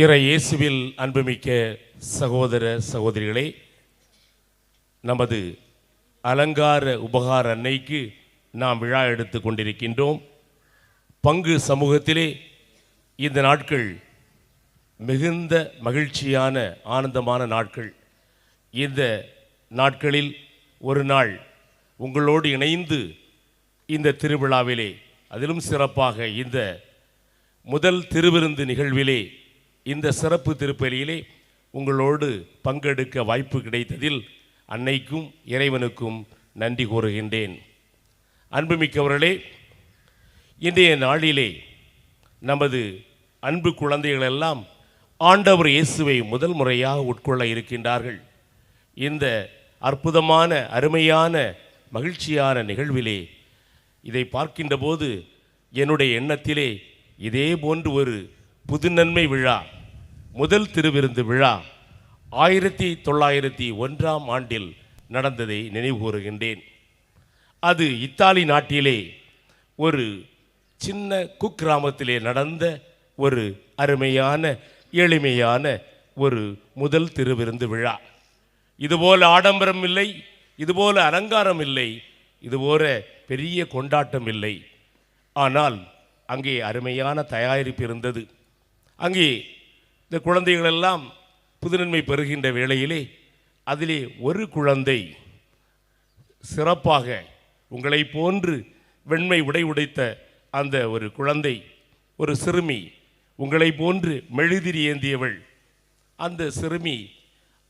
இறை இயேசுவில் அன்புமிக்க சகோதர சகோதரிகளே நமது அலங்கார உபகார அன்னைக்கு நாம் விழா எடுத்து கொண்டிருக்கின்றோம். பங்கு சமூகத்திலே இந்த நாட்கள் மிகுந்த மகிழ்ச்சியான ஆனந்தமான நாட்கள். இந்த நாட்களில் ஒரு நாள் உங்களோடு இணைந்து இந்த திருவிழாவிலே அதிலும் சிறப்பாக இந்த முதல் திருவிருந்து நிகழ்விலே இந்த சிறப்பு திருப்பலியிலே உங்களோடு பங்கெடுக்க வாய்ப்பு கிடைத்ததில் அன்னைக்கும் இறைவனுக்கும் நன்றி கூறுகின்றேன். அன்புமிக்கவர்களே இன்றைய நாளிலே நமது அன்பு குழந்தைகள் எல்லாம் ஆண்டவர் இயேசுவை முதல் முறையாக உட்கொள்ள இருக்கின்றார்கள். இந்த அற்புதமான அருமையான மகிழ்ச்சியான நிகழ்விலே இதை பார்க்கின்ற போது என்னுடைய எண்ணத்திலே இதே போன்று ஒரு புதுநன்மை விழா முதல் திருவிருந்து விழா ஆயிரத்தி தொள்ளாயிரத்தி ஒன்றாம் ஆண்டில் நடந்ததை நினைவுகூறுகின்றேன். அது இத்தாலி நாட்டிலே ஒரு சின்ன குக்கிராமத்திலே நடந்த ஒரு அருமையான எளிமையான ஒரு முதல் திருவிருந்து விழா. இதுபோல் ஆடம்பரம் இல்லை இதுபோல் அலங்காரம் இல்லை இதுபோல பெரிய கொண்டாட்டம் இல்லை. ஆனால் அங்கே அருமையான தயாரிப்பு இருந்தது. அங்கே இந்த குழந்தைகள் எல்லாம் புதுநன்மை பெறுகின்ற வேளையிலே அதிலே ஒரு குழந்தை சிறப்பாக உங்களை போன்று வெண்மை உடை உடைத்த அந்த ஒரு குழந்தை ஒரு சிறுமி உங்களை போன்று மெழுதிரி ஏந்தியவள். அந்த சிறுமி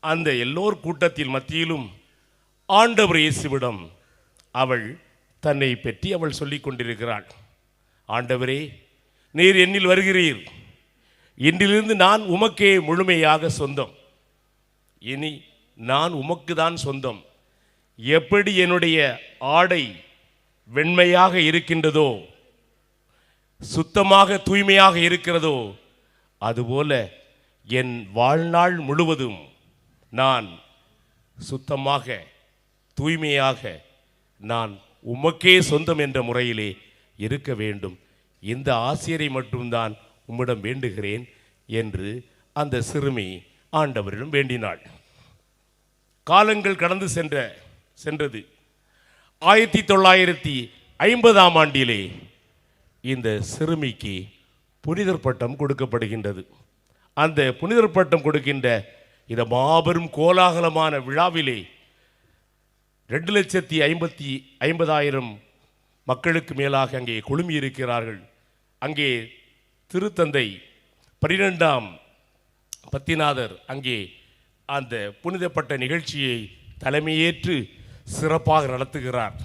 அந்த எல்லோர் கூட்டத்தில் மத்தியிலும் ஆண்டவர் இயேசுவிடம் அவள் தன்னை பற்றி அவள் சொல்லிக் கொண்டிருக்கிறாள். ஆண்டவரே நீர் என்னில் வருகிறீர். இன்றிலிருந்து நான் உமக்கே முழுமையாக சொந்தம். இனி நான் உமக்கு தான் சொந்தம். எப்படி என்னுடைய ஆடை வெண்மையாக இருக்கின்றதோ சுத்தமாக தூய்மையாக இருக்கிறதோ அதுபோல என் வாழ்நாள் முழுவதும் நான் சுத்தமாக தூய்மையாக நான் உமக்கே சொந்தம் என்ற முறையிலே இருக்க வேண்டும். இந்த ஆசிரியரை மட்டும்தான் உம்மிடம் வேண்டுகிறேன் என்று அந்த சிறுமி ஆண்டவரிடம் வேண்டினாள். காலங்கள் கடந்து சென்ற சென்றது. ஆயிரத்தி தொள்ளாயிரத்தி ஐம்பதாம் ஆண்டிலே இந்த சிறுமிக்கு புனிதர் பட்டம் கொடுக்கப்படுகின்றது. அந்த புனிதர் பட்டம் கொடுக்கின்ற இந்த மாபெரும் கோலாகலமான விழாவிலே ரெண்டு லட்சத்தி ஐம்பத்தி ஐம்பதாயிரம் மக்களுக்கு மேலாக அங்கே குழுமி இருக்கிறார்கள் அங்கே திருத்தந்தை பனிரெண்டாம் பத்திநாதர் அங்கே அந்த புனிதப்பட்ட நிகழ்ச்சியை தலைமையேற்று சிறப்பாக நடத்துகிறார்.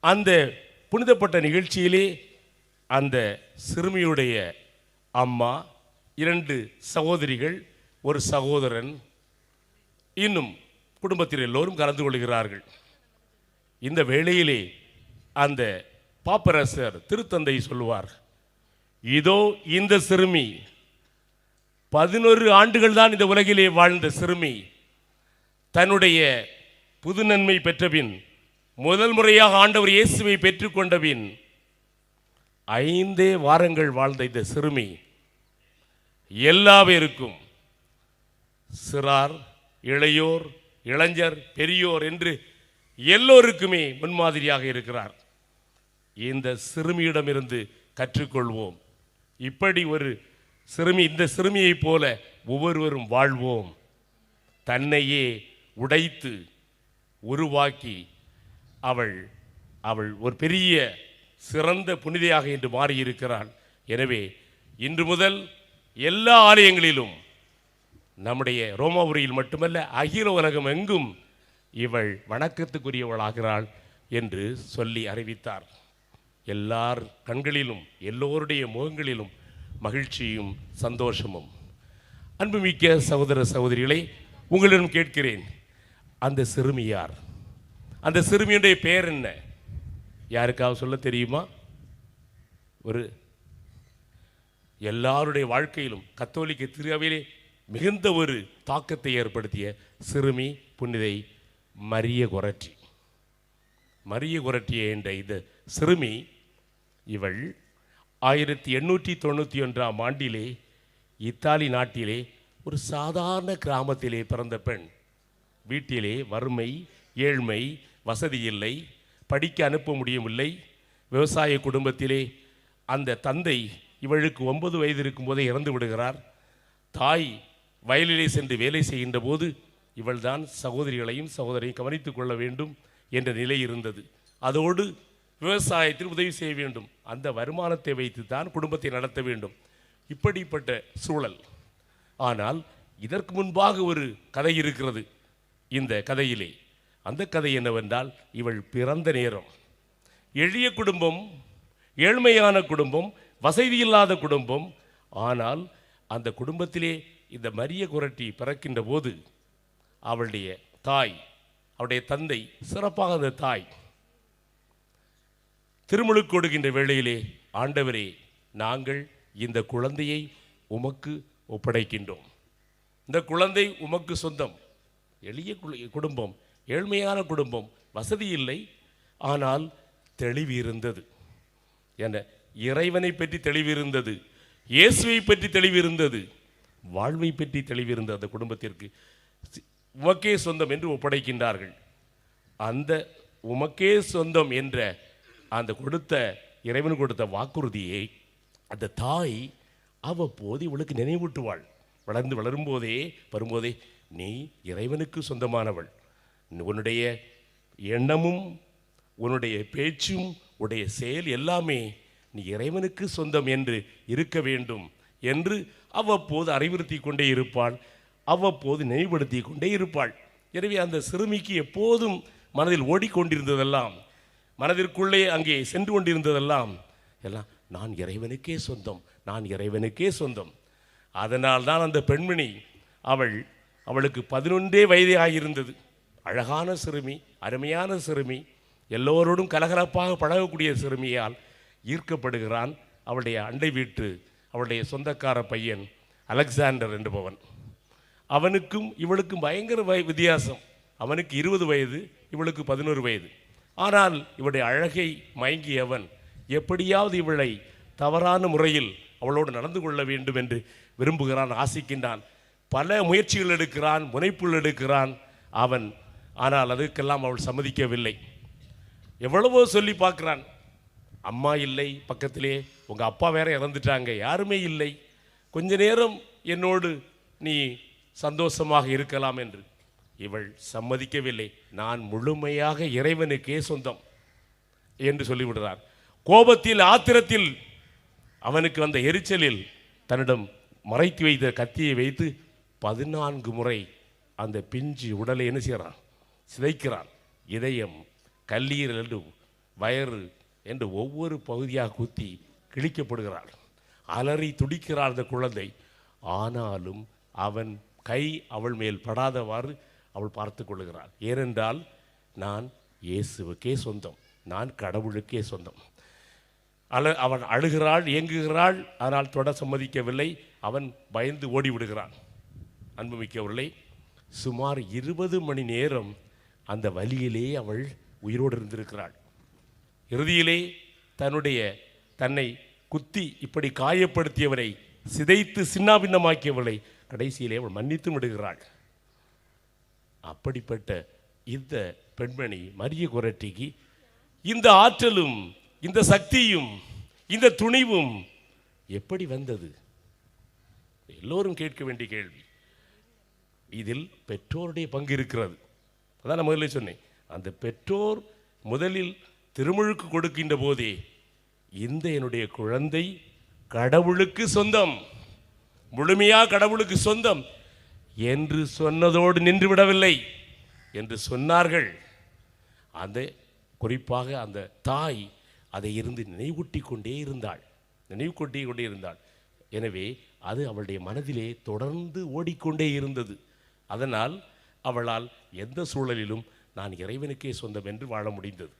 அந்த புனிதப்பட்ட நிகழ்ச்சியிலே அந்த சிறுமியுடைய அம்மா இரண்டு சகோதரிகள் ஒரு சகோதரன் இன்னும் குடும்பத்தில் எல்லோரும் கலந்து கொள்கிறார்கள். இந்த வேளையிலே அந்த பாப்பரசர் திருத்தந்தை சொல்லுவார் இதோ இந்த சிறுமி. பதினொரு ஆண்டுகள் தான் இந்த உலகிலே வாழ்ந்த சிறுமி. தன்னுடைய புது நன்மை பெற்றபின் முதல் முறையாக ஆண்டவர் இயேசுவை பெற்றுக்கொண்டபின் ஐந்தே வாரங்கள் வாழ்ந்த இந்த சிறுமி. எல்லா பேருக்கும் சிறார் இளையோர் இளைஞர் பெரியோர் என்று எல்லோருக்குமே முன்மாதிரியாக இருக்கிறார். இந்த சிறுமியிடமிருந்து கற்றுக்கொள்வோம். இப்படி ஒரு சிறுமி இந்த சிறுமியைப் போல ஒவ்வொருவரும் வாழ்வோம். தன்னையே உடைத்து உருவாக்கி அவள் அவள் ஒரு பெரிய சிறந்த புனிதையாக இன்று மாறியிருக்கிறாள். எனவே இன்று முதல் எல்லா ஆலயங்களிலும் நம்முடைய ரோமாபுரியில் மட்டுமல்ல அகில உலகம் எங்கும் இவள் வணக்கத்துக்குரியவளாகிறாள் என்று சொல்லி அறிவித்தார். எல்லார் கண்களிலும் எல்லோருடைய முகங்களிலும் மகிழ்ச்சியும் சந்தோஷமும். அன்புமிக்க சகோதர சகோதரிகளை உங்களிடம் கேட்கிறேன் அந்த சிறுமியார் அந்த சிறுமியுடைய பெயர் என்ன? யாருக்காவது சொல்ல தெரியுமா? ஒரு எல்லாருடைய வாழ்க்கையிலும் கத்தோலிக்க திருவையிலே மிகுந்த ஒரு தாக்கத்தை ஏற்படுத்திய சிறுமி புனிதை மரிய கொரட்டி. மரிய கொரட்டிய என்ற இந்த சிறுமி இவள் ஆயிரத்தி எண்ணூற்றி தொண்ணூற்றி ஒன்றாம் ஆண்டிலே இத்தாலி நாட்டிலே ஒரு சாதாரண கிராமத்திலே பிறந்த பெண். வீட்டிலே வறுமை ஏழ்மை வசதி இல்லை படிக்க அனுப்ப முடியவில்லை. விவசாய குடும்பத்திலே அந்த தந்தை இவளுக்கு ஒன்பது வயது இருக்கும்போதே இறந்து விடுகிறார். தாய் வயலிலே சென்று வேலை செய்கின்ற போது இவள்தான் சகோதரிகளையும் சகோதரையும் கவனித்துக் கொள்ள வேண்டும் என்ற நிலை இருந்தது. அதோடு விவசாயத்தில் உதவி செய்ய வேண்டும். அந்த வருமானத்தை வைத்து தான் குடும்பத்தை நடத்த வேண்டும். இப்படிப்பட்ட சூழல். ஆனால் இதற்கு முன்பாக ஒரு கதை இருக்கிறது. இந்த கதையிலே. அந்த கதை என்னவென்றால் இவள் பிறந்த நேரம். எளிய குடும்பம் ஏழ்மையான குடும்பம் வசதி இல்லாத குடும்பம். ஆனால் அந்த குடும்பத்திலே இந்த மரிய குரட்டி பிறக்கின்ற போது அவளுடைய தாய் அவளுடைய தந்தை சிறப்பாக அந்த தாய் திருமுழு கொடுக்கின்ற வேளையிலே ஆண்டவரே நாங்கள் இந்த குழந்தையை உமக்கு ஒப்படைக்கின்றோம். இந்த குழந்தை உமக்கு சொந்தம். எளிய குடும்பம் ஏழ்மையான குடும்பம் வசதி இல்லை ஆனால் தெளிவு இருந்தது என இறைவனை பற்றி தெளிவு இருந்தது இயேசுவை பற்றி தெளிவு இருந்தது வாழ்வை பற்றி தெளிவு இருந்தது அந்த குடும்பத்திற்கு. உமக்கே சொந்தம் என்று ஒப்படைக்கின்றார்கள். அந்த உமக்கே சொந்தம் என்ற அந்த கொடுத்த இறைவன் கொடுத்த வாக்குறுதியை அந்த தாய் அவ்வப்போது இவளுக்கு நினைவூட்டுவாள். வளர்ந்து வளரும்போதே வரும்போதே நீ இறைவனுக்கு சொந்தமானவள். உன்னுடைய எண்ணமும் உன்னுடைய பேச்சும் உடைய செயல் எல்லாமே நீ இறைவனுக்கு சொந்தம் என்று இருக்க வேண்டும் என்று அவ்வப்போது அறிவுறுத்தி கொண்டே இருப்பாள். அவ்வப்போது நினைவுபடுத்தி கொண்டே இருப்பாள். எனவே அந்த சிறுமிக்கு எப்போதும் மனதில் ஓடிக்கொண்டிருந்ததெல்லாம் மனதிற்குள்ளே அங்கே சென்று கொண்டிருந்ததெல்லாம் எல்லாம் நான் இறைவனுக்கே சொந்தம் நான் இறைவனுக்கே சொந்தம். அதனால் தான் அந்த பெண்மணி அவள் அவளுக்கு பதினொன்றே வயதே ஆகியிருந்தது அழகான சிறுமி அருமையான சிறுமி எல்லோரோடும் கலகலப்பாக பழகக்கூடிய சிறுமியால் ஈர்க்கப்படுகிறான் அவளுடைய அண்டை வீட்டு அவளுடைய சொந்தக்கார பையன் அலெக்சாண்டர் என்பவன். அவனுக்கும் இவளுக்கும் பயங்கர வய வித்தியாசம். அவனுக்கு இருபது வயது இவளுக்கு பதினோரு வயது. ஆனால் இவளுடைய அழகை மயங்கியவன் எப்படியாவது இவளை தவறான முறையில் அவளோடு நடந்து கொள்ள வேண்டும் என்று விரும்புகிறான் ஆசிக்கின்றான். பல முயற்சிகள் எடுக்கிறான் முனைப்புகள் எடுக்கிறான். அவன் ஆனால் அதுக்கெல்லாம் அவள் சம்மதிக்கவில்லை. எவ்வளவோ சொல்லி பார்க்குறான். அம்மா இல்லை பக்கத்திலே உங்கள் அப்பா வேற இறந்துட்டாங்க யாருமே இல்லை. கொஞ்ச நேரம் என்னோடு நீ சந்தோஷமாக இருக்கலாம் என்று. இவள் சம்மதிக்கவில்லை. நான் முழுமையாக இறைவனுக்கே சொந்தம் என்று சொல்லிவிடுறார் கோபத்தில் ஆத்திரத்தில் அவனுக்கு வந்த எரிச்சலில் தன்னிடம் மறைத்து வைத்த கத்தியை வைத்து பதினான்கு முறை அந்த பிஞ்சு உடலை என்ன செய்கிறான்? சிதைக்கிறான். இதயம் கல்லீரல் என்று வயறு என்று ஒவ்வொரு பகுதியாக குத்தி கிழிக்கப்படுகிறாள். அலறி துடிக்கிறாள் அந்த குழந்தை. ஆனாலும் அவன் கை அவள் மேல் படாதவாறு அவள் பார்த்து கொள்ளுகிறாள். ஏனென்றால் நான் இயேசுவுக்கே சொந்தம். நான் கடவுளுக்கே சொந்தம். அழ அவன் அழுகிறாள் இயங்குகிறாள் ஆனால் தொட சம்மதிக்கவில்லை. அவன் பயந்து ஓடி விடுகிறான் சுமார் இருபது மணி நேரம் அந்த வலியிலே அவள் உயிரோடு இருந்திருக்கிறாள். இறுதியிலே தன்னுடைய தன்னை குத்தி இப்படி காயப்படுத்தியவரை சிதைத்து சின்னாபின்னமாக்கியவளை கடைசியிலே அவள் மன்னித்தும் விடுகிறாள். அப்படிப்பட்ட இந்த பெண்மணி மரிய குரட்டிக்கு இந்த ஆற்றலும் இந்த சக்தியும் இந்த துணிவும் எப்படி வந்தது? எல்லோரும் கேட்க வேண்டிய கேள்வி. இதில் பெற்றோருடைய பங்கு இருக்கிறது. அதான் நான் முதல்ல சொன்னேன். அந்த பெற்றோர் முதலில் திருமுழுக்கு கொடுக்கின்ற போதே இந்த என்னுடைய குழந்தை கடவுளுக்கு சொந்தம். முழுமையா கடவுளுக்கு சொந்தம். என்று சொன்னதோடு நின்று விடவில்லை என்று சொன்னார்கள். அந்த குறிப்பாக அந்த தாய் அதை இருந்து நினைவூட்டி கொண்டே இருந்தாள். நினைவு கொண்டே கொண்டே இருந்தாள். எனவே அது அவளுடைய மனதிலே தொடர்ந்து ஓடிக்கொண்டே இருந்தது. அதனால் அவளால் எந்த சூழலிலும் நான் இறைவனுக்கே சொந்தம் என்று வாழ முடிந்தது.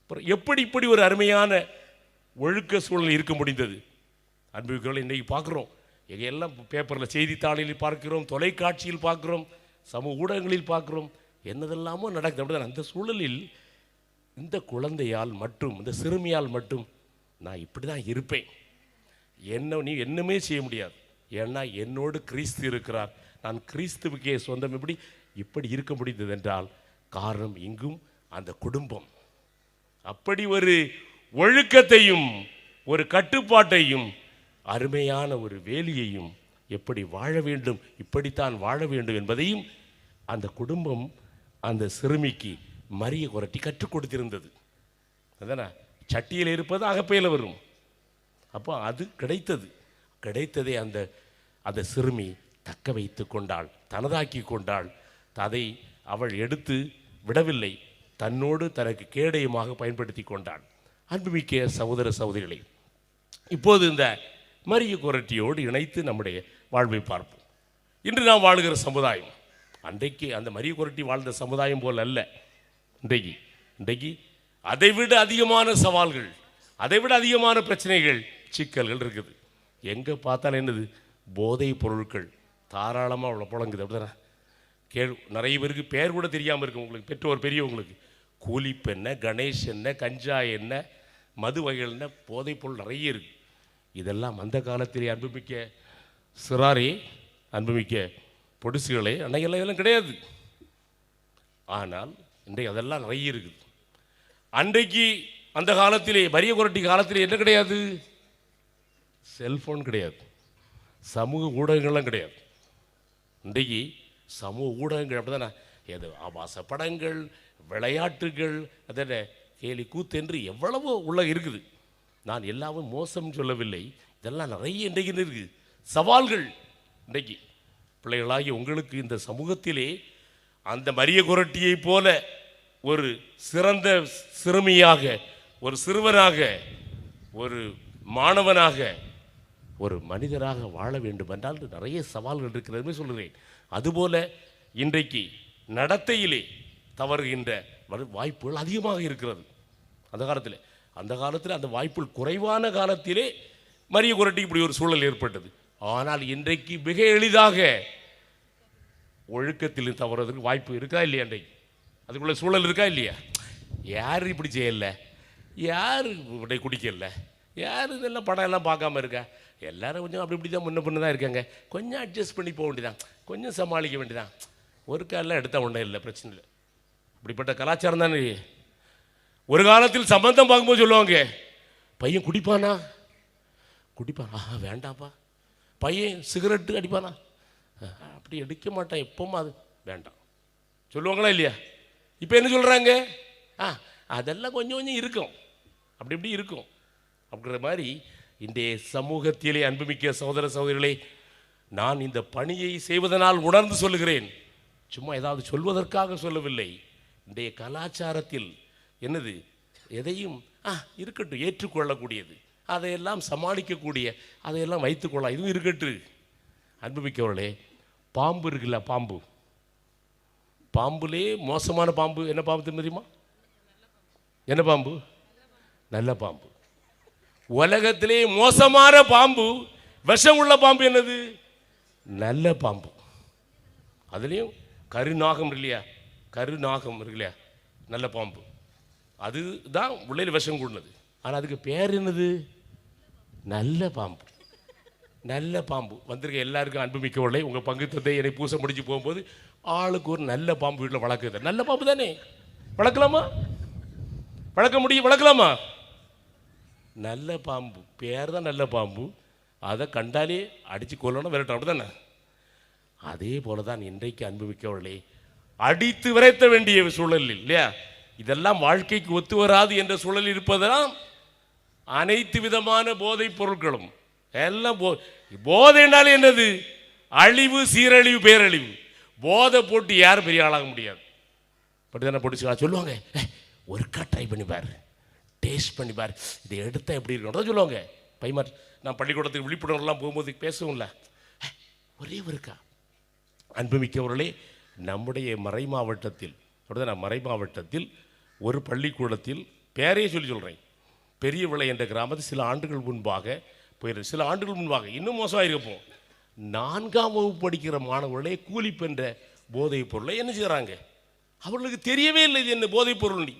அப்புறம் எப்படி இப்படி ஒரு அருமையான ஒழுக்க சூழல் இருக்க முடிந்தது? அன்புகளை இன்னைக்கு பார்க்குறோம். எல்லாம் பேப்பரில் செய்தித்தாளில் பார்க்கிறோம் தொலைக்காட்சியில் பார்க்குறோம் சமூக ஊடகங்களில் பார்க்குறோம் என்னதெல்லாமோ நடக்குது. அப்படிதான் அந்த சூழலில் இந்த குழந்தையால் மட்டும் இந்த சிறுமியால் மட்டும் நான் இப்படி தான் இருப்பேன். என்ன நீ என்னமே செய்ய முடியாது. ஏன்னா என்னோடு கிறிஸ்து இருக்கிறார். நான் கிறிஸ்துவுக்கே சொந்தம். எப்படி? இப்படி இருக்க முடிந்தது என்றால் காரணம் இங்கும் அந்த குடும்பம். அப்படி ஒரு ஒழுக்கத்தையும் ஒரு கட்டுப்பாட்டையும் அருமையான ஒரு வேலியையும் எப்படி வாழ வேண்டும் இப்படித்தான் வாழ வேண்டும் என்பதையும் அந்த குடும்பம் அந்த சிறுமிக்கு மரிய குரட்டி கற்றுக் கொடுத்திருந்தது. அதானே? சட்டியில் இருப்பது அகப்பையில் வரும். அப்போ அது கிடைத்தது. கிடைத்ததை அந்த அந்த சிறுமி தக்க வைத்து கொண்டாள் தனதாக்கி கொண்டாள். அதை அவள் எடுத்து விடவில்லை. தன்னோடு தனக்கு கேடயமாக பயன்படுத்தி கொண்டாள். அன்புமிக்க சகோதர சகோதரிகளை இப்போது இந்த மரிய குரட்டியோடு இணைத்து நம்முடைய வாழ்வை பார்ப்போம். இன்று நாம் வாழுகிற சமுதாயம் அன்றைக்கு அந்த மரிய குரட்டி வாழ்ந்த சமுதாயம் போல் அல்ல. இன்றைக்கு இன்றைக்கு அதைவிட அதிகமான சவால்கள் அதைவிட அதிகமான பிரச்சனைகள் சிக்கல்கள் இருக்குது. எங்கே பார்த்தாலும் என்னது? போதைப் பொருட்கள் தாராளமாக அவ்வளோ புழங்குது. அப்படிதானே? கேள் நிறைய பேருக்கு பேர் கூட தெரியாமல் இருக்கும் உங்களுக்கு பெற்றோர் பெரியவங்களுக்கு. கூலிப் என்ன கணேஷ் என்ன கஞ்சா என்ன மது வகைகள் என்ன போதைப் பொருள் நிறைய இருக்குது இதெல்லாம் அந்த காலத்திலே அன்புமிக்க சிறாரே அன்புமிக்க பொடிசுகளே அன்னைக்கெல்லாம் இதெல்லாம் கிடையாது. ஆனால் இன்றைக்கு அதெல்லாம் நிறைய இருக்குது. அன்றைக்கு அந்த காலத்திலே வரிய குரட்டி காலத்திலே என்ன கிடையாது? செல்ஃபோன் கிடையாது. சமூக ஊடகங்கள்லாம் கிடையாது. இன்றைக்கு சமூக ஊடகங்கள் அப்படிதானே? எது ஆபாச படங்கள் விளையாட்டுகள் அதென்ன கேலி கூத்து என்று எவ்வளவோ உள்ள இருக்குது. நான் எல்லாமே மோசம் சொல்லவில்லை. இதெல்லாம் நிறைய இன்றைக்கு இருக்குது சவால்கள் இன்றைக்கு. பிள்ளைகளாகி உங்களுக்கு இந்த சமூகத்திலே அந்த மரிய குரட்டியைப் போல ஒரு சிறந்த சிறுமியாக ஒரு சிறுவனாக ஒரு மாணவனாக ஒரு மனிதராக வாழ வேண்டும் என்றால் நிறைய சவால்கள் இருக்கிறதுமே சொல்கிறேன் அதுபோல இன்றைக்கு நடத்தையிலே தவறுகின்ற வரு- வாய்ப்புகள் அதிகமாக இருக்கிறது. அந்த காலத்தில். அந்த காலத்தில் அந்த வாய்ப்புகள் குறைவான காலத்திலே மரிய குரட்டி இப்படி ஒரு சூழல் ஏற்பட்டது. ஆனால் இன்றைக்கு மிக எளிதாக ஒழுக்கத்தில் தவறுவதற்கு வாய்ப்பு இருக்கா இல்லையா இன்றைக்கு? அதுக்குள்ள சூழல் இருக்கா இல்லையா? யார் இப்படி செய்யலை? யார் இப்படி குடிக்கல? யார் இதெல்லாம் படம் எல்லாம் பார்க்காம இருக்கா? எல்லாரும் கொஞ்சம் அப்படி இப்படி தான் முன்ன பின்ன தான் இருக்காங்க. கொஞ்சம் அட்ஜஸ்ட் பண்ணி போக வேண்டியதான் கொஞ்சம் சமாளிக்க வேண்டியதான் ஒரு காலில் எடுத்த ஒன்றும் இல்லை பிரச்சனை இல்லை. அப்படிப்பட்ட கலாச்சாரம் தானே ஒரு காலத்தில் சம்பந்தம் பார்க்கும்போது சொல்லுவாங்க பையன் குடிப்பானா? குடிப்பான். ஆஹா வேண்டாப்பா. பையன் சிகரெட்டு அடிப்பானா? அப்படி அடிக்க மாட்டான் எப்பவும் அது. வேண்டாம். சொல்லுவாங்களா இல்லையா? இப்போ என்ன சொல்கிறாங்க ஆ அதெல்லாம் கொஞ்சம் கொஞ்சம் இருக்கும். அப்படி இப்படி இருக்கும். அப்படிங்கிற மாதிரி இன்றைய சமூகத்திலே அன்புமிக்க சகோதர சகோதரிகளே நான் இந்த பணியை செய்வதனால் உணர்ந்து சொல்லுகிறேன். சும்மா ஏதாவது சொல்வதற்காக சொல்லவில்லை. இன்றைய கலாச்சாரத்தில் என்னது? எதையும் ஆ இருக்கட்டும் ஏற்றுக்கொள்ளக்கூடியது. அதையெல்லாம் சமாளிக்கக்கூடிய அதையெல்லாம் வைத்துக்கொள்ளலாம். இதுவும் இருக்கட்டு. அன்புமிக்கவர்களே பாம்பு இருக்குல்ல பாம்பு? பாம்புலே மோசமான பாம்பு. என்ன பாம்பு தெரியுமா என்ன பாம்பு? நல்ல பாம்பு. உலகத்திலே மோசமான பாம்பு விஷம் உள்ள பாம்பு என்னது? நல்ல பாம்பு. அதுலேயும் கருநாகம் இல்லையா கருநாகம் இருக்கு இல்லையா நல்ல பாம்பு. அதுதான் உள்ளே விஷம் கூடினது. ஆனால் அதுக்கு பேர் என்னது? நல்ல பாம்பு. நல்ல பாம்பு. வந்திருக்க எல்லாருக்கும் அன்பு அன்புமிக்கவர்களே உங்கள் பங்கு தந்தை என்னை பூச முடிஞ்சு போகும்போது ஆளுக்கு ஒரு நல்ல பாம்பு வீட்டில் வளர்க்குது. நல்ல பாம்பு தானே? வளர்க்கலாமா? வளர்க்க முடியும் வளர்க்கலாமா? நல்ல பாம்பு. பேர் தான் நல்ல பாம்பு. அதை கண்டாலே அடித்து கொல்லணும் விரட்டும் அப்படி தானே? அதே போல தான் இன்றைக்கு அன்புமிக்கவர்களே அடித்து விரைத்த வேண்டிய சூழல் இல்லையா? இதெல்லாம் வாழ்க்கைக்கு ஒத்து வராது என்ற சூழல் இருப்பதெல்லாம் அனைத்து விதமான போதைப் பொருட்களும். எல்லாம் போ போதைனாலே என்னது? அழிவு சீரழிவு பேரழிவு. போதை போட்டு யாரும் பெரிய ஆளாக முடியாது. அப்படிதானே பிடிச்சிக்கலாம் சொல்லுவாங்க. ஒருக்கா ட்ரை பண்ணி பாரு. டேஸ்ட் பண்ணி பாரு. இதை எடுத்தால் எப்படி இருக்கணும் சொல்லுவாங்க. பைமார் நான் பள்ளிக்கூடத்துக்கு விழிப்புணர்வுலாம் போகும்போது பேசுவோம்ல. ஒரே ஒருக்கா அன்புமிக்கவர்களே நம்முடைய மறை மாவட்டத்தில் மறை மாவட்டத்தில் ஒரு பள்ளிக்கூடத்தில் பேரையே சொல்லி சொல்கிறேன் பெரியவிளை என்ற கிராமத்தில் சில ஆண்டுகள் முன்பாக போயிடுது சில ஆண்டுகள் முன்பாக இன்னும் மோசமாக இருப்போம் நான்காம் வகுப்பு படிக்கிற மாணவர்களே கூலிப்பென்ற போதைப் பொருளை என்ன செய்கிறாங்க அவர்களுக்கு தெரியவே இல்லை இது என்ன போதைப் பொருள் நீ.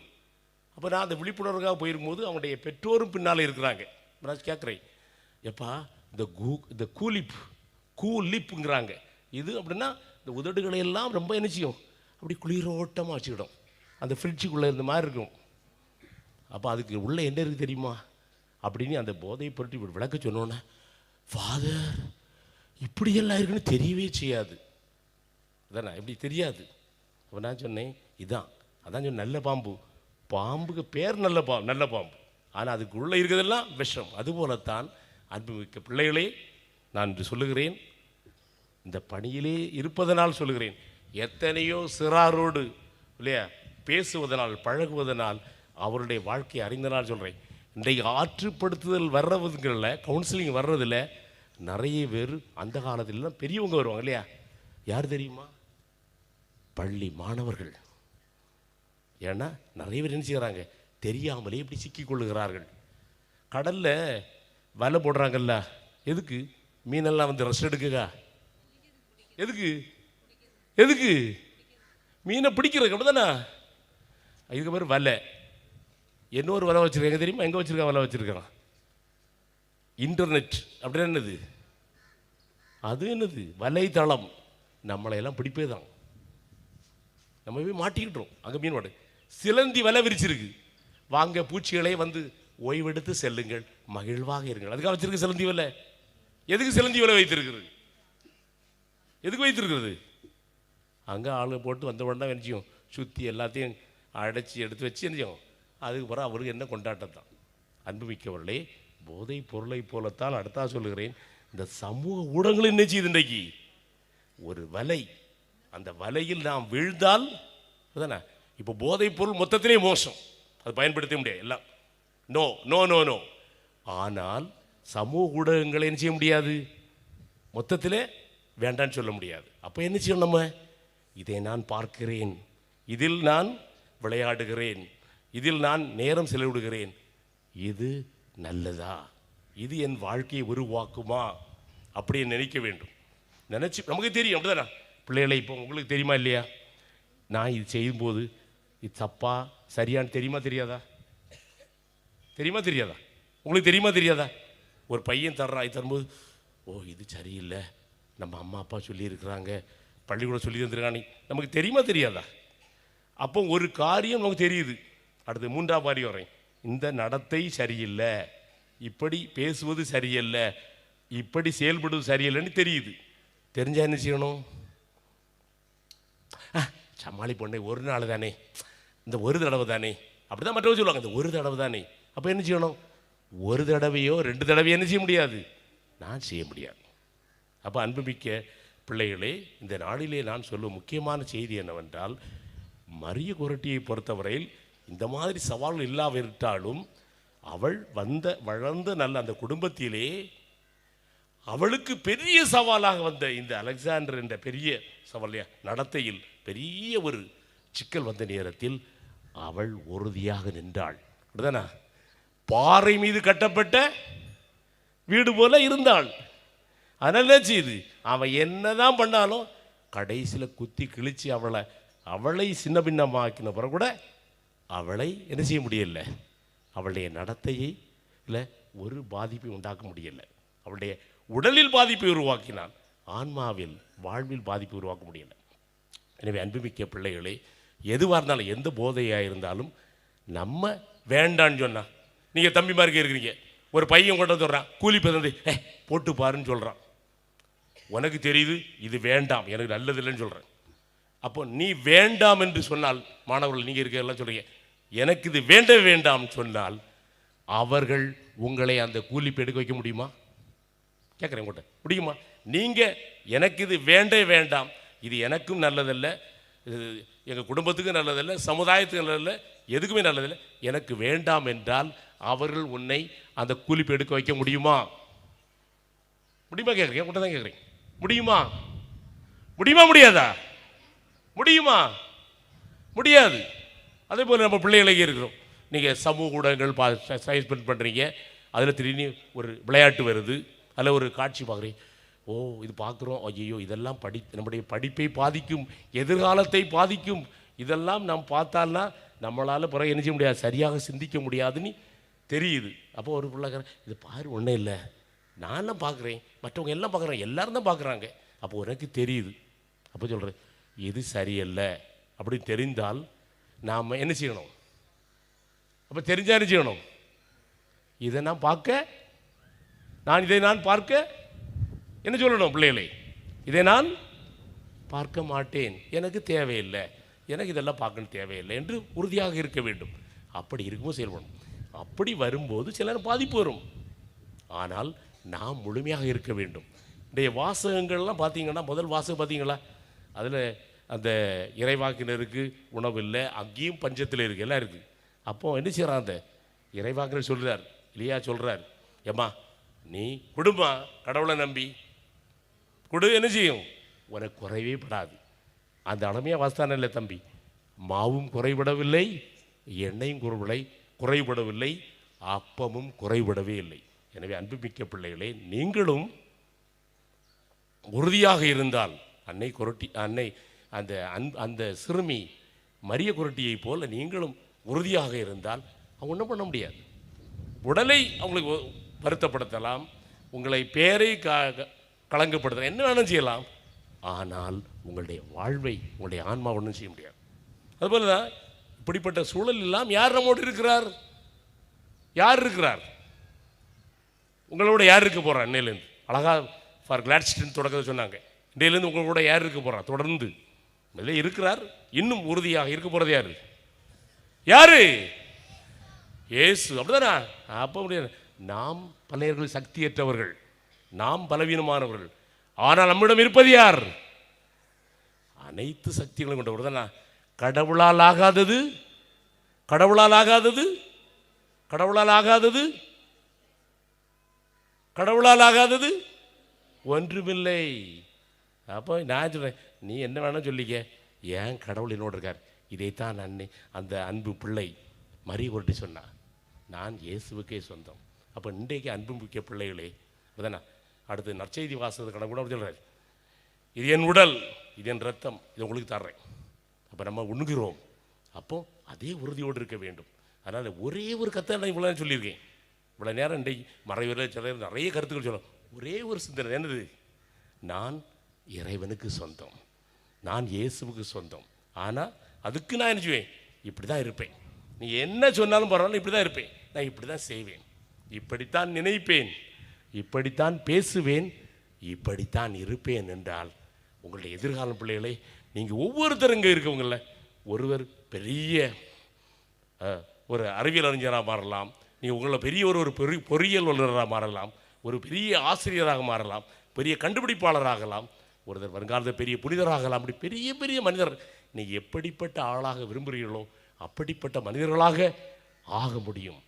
அப்போ நான் அந்த விழிப்புணர்வுக்காக போயிருக்கும்போது அவனுடைய பெற்றோரும் பின்னால் இருக்கிறாங்க. நான் கேட்குறேன் எப்பா இந்த கூ இந்த கூலிப் கூலிப்புங்கிறாங்க. இது அப்படின்னா இந்த உதடுகளை எல்லாம் ரொம்ப என்ன செய்யும்? அப்படி குளிரோட்டமாக வச்சுக்கிடும். அந்த ஃப்ரிட்ஜுக்குள்ளே இருந்த மாதிரி இருக்கும். அப்போ அதுக்கு உள்ளே என்ன இருக்குது தெரியுமா? அப்படின்னு அந்த போதையை பொருட்டு இப்படி விளக்க சொன்னோன்னே ஃபாதர் இப்படியெல்லாம் இருக்குன்னு தெரியவே செய்யாது. அதானே இப்படி தெரியாது. அப்போ நான் சொன்னேன் இதான் அதான் சொன்ன நல்ல பாம்பு. பாம்புக்கு பேர் நல்ல பாம்பு நல்ல பாம்பு. ஆனால் அதுக்குள்ளே இருக்கிறதெல்லாம் விஷம். அதுபோலத்தான் அன்புமிக்க பிள்ளைகளே நான் இன்று சொல்லுகிறேன் இந்த பணியிலே இருப்பதனால் சொல்லுகிறேன் எத்தனையோ சிறாரோடு இல்லையா? பேசுவதனால் பழகுவதனால் அவருடைய வாழ்க்கையை அறிந்தனால் சொல்கிறேன் இன்றைக்கு ஆற்றுப்படுத்துதல் வர்றதுங்களில் கவுன்சிலிங் வர்றதில் நிறைய பேர் அந்த காலத்திலலாம் பெரியவங்க வருவாங்க இல்லையா? யார் தெரியுமா? பள்ளி மாணவர்கள். ஏன்னா நிறைய பேர் என்ன செய்கிறாங்க தெரியாமலே இப்படி சிக்கிக்கொள்ளுகிறார்கள் கடலில் வலை போடுறாங்கல்ல எதுக்கு? மீனெல்லாம் வந்து ரெஸ்ட் எடுக்குகா எதுக்கு? எதுக்கு? மீனை பிடிக்கிறதுக்கு அப்படி தானே இதுக்கு பேர் வலை. இன்னொரு வலை வச்சுருக்காங்க தெரியுமா? எங்கே வச்சுருக்கான் வலை வச்சுருக்கான்? இன்டர்நெட். அப்படின்னா என்னது? அது என்னது? வலைதளம் நம்மளையெல்லாம் பிடிப்பே தான். நம்ம போய் மாட்டிக்கிட்டோம் அங்கே மீன் மாடு. சிலந்தி வலை விரிச்சிருக்கு. வாங்க பூச்சிகளே வந்து ஓய்வெடுத்து செல்லுங்கள். மகிழ்வாக இருங்கள். அதுக்காக வச்சிருக்கு சிலந்தி வலை. எதுக்கு சிலந்தி வலை வைத்திருக்கிறது? எதுக்கு வைத்திருக்கிறது? அங்கே ஆளு போட்டு வந்த உடனே நினச்சியும் சுற்றி எல்லாத்தையும் அடைச்சி எடுத்து வச்சு நினைச்சோம் அதுக்கு பிறகு அவருக்கு என்ன கொண்டாட்டம் தான்? அன்புமிக்கவர்களே போதை பொருளை போலத்தான் அடுத்தா சொல்லுகிறேன். இந்த சமூக ஊடகங்கள் என்ன செய்யுது இன்றைக்கு? ஒரு வலை. அந்த வலையில் நாம் விழுந்தால் அதானே? இப்போ போதைப் பொருள் மொத்தத்திலே மோசம். அது பயன்படுத்த முடியாது. எல்லாம். நோ நோ நோ நோ ஆனால் சமூக ஊடகங்களை என்ன செய்ய முடியாது? மொத்தத்தில் வேண்டான்னு சொல்ல முடியாது. அப்போ என்ன செய்யணும் நம்ம? இதை நான் பார்க்கிறேன். இதில் நான் விளையாடுகிறேன். இதில் நான் நேரம் செலவிடுகிறேன். இது நல்லதா? இது என் வாழ்க்கையை உருவாக்குமா? அப்படின்னு நினைக்க வேண்டும். நினச்சி நமக்கு தெரியும் அப்படிதானே? பிள்ளைகளை இப்போ உங்களுக்கு தெரியுமா இல்லையா? நான் இது செய்யும்போது இது தப்பா சரியான்னு தெரியுமா தெரியாதா? தெரியுமா தெரியாதா? உங்களுக்கு தெரியுமா தெரியாதா? ஒரு பையன் தர்றான் இது தரும்போது ஓ இது சரியில்லை. நம்ம அம்மா அப்பா சொல்லியிருக்கிறாங்க. பள்ளிக்கூடம் சொல்லி தந்துருக்கானே. நமக்கு தெரியுமா தெரியாதா? அப்போ ஒரு காரியம் நமக்கு தெரியுது. அடுத்து மூன்றாம் பாரி வரேன் இந்த நடத்தை சரியில்லை. இப்படி பேசுவது சரியில்லை. இப்படி செயல்படுவது சரியில்லைன்னு தெரியுது. தெரிஞ்சா என்ன செய்யணும்? சமாளி பொண்ணை. ஒரு நாள் தானே. இந்த ஒரு தடவை தானே. அப்படிதான் மற்றவங்க சொல்லுவாங்க. இந்த ஒரு தடவை தானே. அப்போ என்ன செய்யணும்? ஒரு தடவையோ ரெண்டு தடவையோ என்ன செய்ய முடியாது? நான் செய்ய முடியாது. அப்போ அன்புமிக்க பிள்ளைகளே இந்த நாளிலே நான் சொல்லும் முக்கியமான செய்தி என்னவென்றால் மரிய குரட்டியை பொறுத்தவரையில் இந்த மாதிரி சவால்கள் இல்லாவிட்டாலும் அவள் வந்த வளர்ந்த நல்ல அந்த குடும்பத்திலே அவளுக்கு பெரிய சவாலாக வந்த இந்த அலெக்சாண்டர் என்ற பெரிய சவாலியா நடத்தையில் பெரிய ஒரு சிக்கல் வந்த நேரத்தில் அவள் உறுதியாக நின்றாள். அப்படிதானா? பாறை மீது கட்டப்பட்ட வீடு போல இருந்தாள். அதனால என்ன செய்யுது அவன் என்னதான் பண்ணாலும் கடைசியில் குத்தி கிழிச்சு அவளை அவளை சின்ன பின்னமாக்கின பிறகு கூட அவளை என்ன செய்ய முடியல. அவளுடைய நடத்தையை இல்லை ஒரு பாதிப்பை உண்டாக்க முடியல. அவளுடைய உடலில் பாதிப்பை உருவாக்கினான். ஆன்மாவில் வாழ்வில் பாதிப்பை உருவாக்க முடியல. எனவே அன்புமிக்க பிள்ளைகளே எதுவாக இருந்தாலும் எந்த போதையாக இருந்தாலும் நம்ம வேண்டான்னு சொன்னால் நீங்கள் தம்பி மாதிரி இருக்கிறீங்க. ஒரு பையன் கொண்டு வந்துடுறான் கூலி பிறந்து ஏ போட்டு பாருன்னு சொல்கிறான் உனக்கு தெரியுது இது வேண்டாம் எனக்கு நல்லது இல்லைன்னு சொல்கிறேன் அப்போ நீ வேண்டாம் என்று சொன்னால் மாணவர்கள் நீங்கள் இருக்கிறதெல்லாம் சொல்கிறீங்க எனக்கு இது வேண்டவே வேண்டாம்னு சொன்னால் அவர்கள் உங்களை அந்த கூலிப்பு எடுக்க வைக்க முடியுமா? கேட்குறேன் உங்கள்கிட்ட முடியுமா? நீங்கள் எனக்கு இது வேண்டே வேண்டாம். இது எனக்கும் நல்லதல்ல. எங்கள் குடும்பத்துக்கும் நல்லதல்ல. சமுதாயத்துக்கும் நல்லதல்ல. எதுக்குமே நல்லதில்லை. எனக்கு வேண்டாம் என்றால் அவர்கள் உன்னை அந்த கூலிப்பு எடுக்க வைக்க முடியுமா? முடியுமா கேட்குறீங்க உங்கள்கிட்ட தான் கேட்குறீங்க முடியுமா? முடியுமா முடியாதா? முடியுமா? முடியாது. அதே போல் நம்ம பிள்ளைகளே இருக்கிறோம். நீங்கள் சமூக ஊடகங்கள் பா ஸ்பெண்ட் பண்ணுறீங்க அதில் திடீர்னு ஒரு விளையாட்டு வருது. அதில் ஒரு காட்சி பார்க்குறீங்க. ஓ இது பார்க்குறோம். ஐயோ இதெல்லாம் படி நம்முடைய படிப்பை பாதிக்கும் எதிர்காலத்தை பாதிக்கும். இதெல்லாம் நாம் பார்த்தாலாம் நம்மளால் பிறகு என்ன செய்ய முடியாது? சரியாக சிந்திக்க முடியாதுன்னு தெரியுது. அப்போ ஒரு பிள்ளைக்கார இது பாரு ஒன்றும் இல்லை. நான்லாம் பார்க்குறேன். மற்றவங்க எல்லாம் பார்க்குறேன் எல்லோரும் தான் பார்க்குறாங்க. அப்போ உனக்கு தெரியுது. அப்போ சொல்கிறேன் இது சரியல்ல அப்படின்னு தெரிந்தால் நாம் என்ன செய்யணும்? அப்போ தெரிஞ்சா என்ன செய்யணும்? இதை நான் பார்க்க நான் இதை நான் பார்க்க என்ன சொல்லணும் பிள்ளைகளை? இதை நான் பார்க்க மாட்டேன். எனக்கு தேவையில்லை. எனக்கு இதெல்லாம் பார்க்கணும் தேவையில்லை என்று உறுதியாக இருக்க வேண்டும். அப்படி இருக்கும்போது செயல்படணும். அப்படி வரும்போது சிலர் பாதிப்பு வரும். ஆனால் நாம் முழுமையாக இருக்க வேண்டும். இன்றைய வாசகங்கள்லாம் பார்த்தீங்கன்னா முதல் வாசகம் பார்த்தீங்களா? அதில் அந்த இறைவாக்கினருக்கு உணவு இல்லை அங்கேயும் பஞ்சத்தில் இருக்கு எல்லாம் இருக்குது அப்போ என்ன செய்கிறான் அந்த இறைவாக்கினர் சொல்கிறார் இல்லையா சொல்கிறார் ஏம்மா நீ குடும்பா கடவுளை நம்பி. கொடு என்ன செய்யும்? உனக்கு குறைவே படாது. அந்த அளமையாக வாஸ்தான இல்லை தம்பி. மாவும் குறைபடவில்லை எண்ணெயும் குறைவில்லை குறைபடவில்லை அப்பமும் குறைபடவே இல்லை. எனவே அன்புமிக்க பிள்ளைகளே நீங்களும் உறுதியாக இருந்தால் அன்னை குரட்டி அன்னை அந்த அந் அந்த சிறுமி மரிய குரட்டியை போல நீங்களும் உறுதியாக இருந்தால் அவங்க ஒன்றும் பண்ண முடியாது. உடலை அவங்களுக்கு வருத்தப்படுத்தலாம். உங்களை பேரை க க- களங்கப்படுத்தலாம். என்ன வேணும் செய்யலாம். ஆனால் உங்களுடைய வாழ்வை உங்களுடைய ஆன்மா ஒன்றும் செய்ய முடியாது. அதுபோல தான் இப்படிப்பட்ட சூழல் எல்லாம் யார் நம்மோடு இருக்கிறார்? யார் இருக்கிறார்? உங்களோட யார் இருக்க போகிறார் இன்னையிலேருந்து. அழகா ஃபார் கிளாட்ஸ்டன் தொடக்கத்தை சொன்னாங்க. இன்னையிலேருந்து உங்களோட யார் இருக்க போகிறார் தொடர்ந்து. இதில் இருக்கிறார். இன்னும் உறுதியாக இருக்க போறது யார்? யாரு? ஏசு அப்படிதானா? அப்போ முடியாது நாம் பலையர்கள் சக்தியற்றவர்கள். நாம் பலவீனமானவர்கள். ஆனால் நம்மிடம் இருப்பது யார்? அனைத்து சக்திகளும் கொண்டவர். தானா கடவுளால் ஆகாதது? கடவுளால் ஆகாதது? கடவுளால் ஆகாதது? கடவுளால் ஆகாதது? ஒன்றுமில்லை. அப்போ நான் சொல்கிறேன் நீ என்ன வேணால் சொல்லிக்க. ஏன் கடவுள் என்னோடு இருக்கார்? இதைத்தான் அன்னை அந்த அன்பு பிள்ளை மறி ஒருட்டி சொன்னா. நான் இயேசுவுக்கே சொந்தம். அப்போ இன்றைக்கு அன்பு மிக்க பிள்ளைகளே அதானே அடுத்து நற்செய்தி வாசகத்தை கடவுள் கூட சொல்கிறார் இது என் உடல் இது என் ரத்தம் இது உங்களுக்கு தர்றேன். அப்போ நம்ம உண்ணுகிறோம். அப்போ அதே உறுதியோடு இருக்க வேண்டும். அதனால் ஒரே ஒரு கத்தை நான் இவ்வளோ நேரம் சொல்லியிருக்கேன். இவ்வளோ நேரம் இன்றைக்கு மறைவரில் சில நிறைய கருத்துக்கள் சொல்லலாம் ஒரே ஒரு சிந்தனை என்னது? நான் இறைவனுக்கு சொந்தம். நான் இயேசுவுக்கு சொந்தம். ஆனால் அதுக்கு நான் என்ன செய்வேன்? இப்படி தான் இருப்பேன். நீ என்ன சொன்னாலும் பரவாயில்ல இப்படி தான் இருப்பேன். நான் இப்படி தான் செய்வேன். இப்படித்தான் நினைப்பேன். இப்படித்தான் பேசுவேன். இப்படித்தான் இருப்பேன் என்றால் உங்களுடைய எதிர்கால பிள்ளைகளை நீங்கள் ஒவ்வொருத்தரும் இங்கே இருக்கவங்கள ஒருவர் பெரிய ஒரு அறிவியல் அறிஞராக மாறலாம். நீங்கள் உங்களை பெரிய ஒரு ஒரு பெரிய பொறியியல் வல்லுநராக மாறலாம். ஒரு பெரிய ஆசிரியராக மாறலாம். பெரிய கண்டுபிடிப்பாளராகலாம். ஒருத்தர் வருங்காலத்தில் பெரிய புனிதராகலாம். அப்படி பெரிய பெரிய மனிதர். நீங்கள் எப்படிப்பட்ட ஆளாக விரும்புகிறீர்களோ அப்படிப்பட்ட மனிதர்களாக ஆக முடியும்.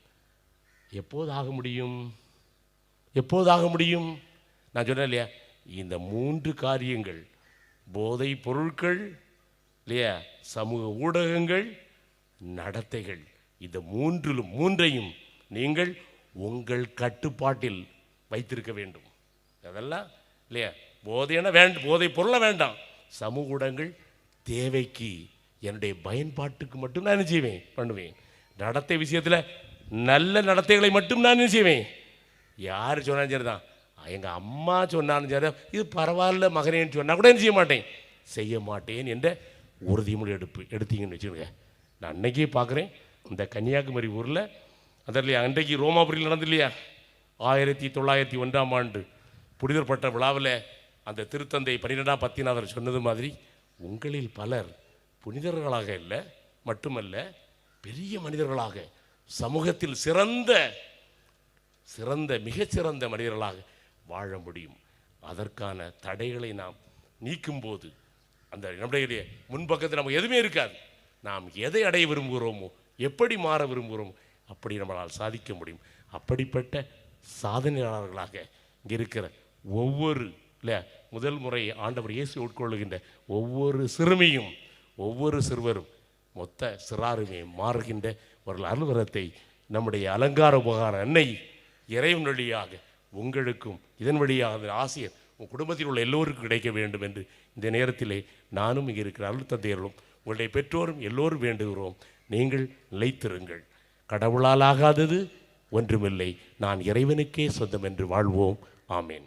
எப்போது ஆக முடியும்? எப்போது ஆக முடியும்? நான் சொன்னேன் இல்லையா? இந்த மூன்று காரியங்கள் போதை பொருட்கள் இல்லையா? சமூக ஊடகங்கள் நடத்தைகள் இந்த மூன்றிலும் மூன்றையும் நீங்கள் உங்கள் கட்டுப்பாட்டில் வைத்திருக்க வேண்டும். அதெல்லாம் இல்லையா? போதையான வேண்டாம் போதை பொருளை வேண்டாம். சமூக ஊடகங்கள் தேவைக்கு என்னுடைய பயன்பாட்டுக்கு மட்டும் நான் என்ன செய்வேன்? பண்ணுவேன். நடத்தை விஷயத்தில் நல்ல நடத்தைகளை மட்டும் நான் என்ன செய்வேன்? யார் சொன்னாலும் சரி தான் எங்கள் அம்மா சொன்னாலும் சரி இது பரவாயில்ல மகனேன்னு சொன்னால் கூட என்ன செய்ய மாட்டேன். செய்ய மாட்டேன் என்ற உறுதிமொழி எடுப்பு எடுத்தீங்கன்னு வச்சுக்கோங்க. நான் அன்னைக்கே பார்க்குறேன் இந்த கன்னியாகுமரி ஊரில் அந்த இல்லையா அன்றைக்கு ரோமாபுரியில் நடந்து இல்லையா? ஆயிரத்தி தொள்ளாயிரத்தி ஒன்றாம் ஆண்டு புனிதர் பட்ட விழாவில் அந்த திருத்தந்தை பன்னிரெண்டாம் பத்தினாதர் சொன்னது மாதிரி உங்களில் பலர் புனிதர்களாக இல்லை மட்டுமல்ல பெரிய மனிதர்களாக சமூகத்தில் சிறந்த சிறந்த மிகச்சிறந்த மனிதர்களாக வாழ முடியும். அதற்கான தடைகளை நாம் நீக்கும்போது அந்த நம்முடைய முன்பக்கத்தில் நமக்கு எதுவுமே இருக்காது. நாம் எதை அடைய விரும்புகிறோமோ எப்படி மாற விரும்புகிறோமோ அப்படி நம்மளால் சாதிக்க முடியும். அப்படிப்பட்ட சாதனையாளர்களாக இங்கே இருக்கிற ஒவ்வொரு இல்லை முதல் முறை ஆண்டவர் இயேசு உட்கொள்ளுகின்ற ஒவ்வொரு சிறுமியும் ஒவ்வொரு சிறுவரும் மொத்த சிறாருமே மாறுகின்ற ஒரு அலுவலகத்தை நம்முடைய அலங்கார உபகார அன்னை இறைவன் வழியாக உங்களுக்கும் இதன் வழியாக ஆசிரியர் உங்கள் குடும்பத்தில் உள்ள எல்லோருக்கும் கிடைக்க வேண்டும் என்று இந்த நேரத்திலே நானும் இங்கே இருக்கிற அருள் தந்தையர்களும் உங்களுடைய பெற்றோரும் எல்லோரும் வேண்டுகிறோம். நீங்கள் நிலைத்திருங்கள். கடவுளால் ஆகாதது ஒன்றுமில்லை. நான் இறைவனுக்கே சொந்தம் என்று வாழ்வோம். ஆமேன்.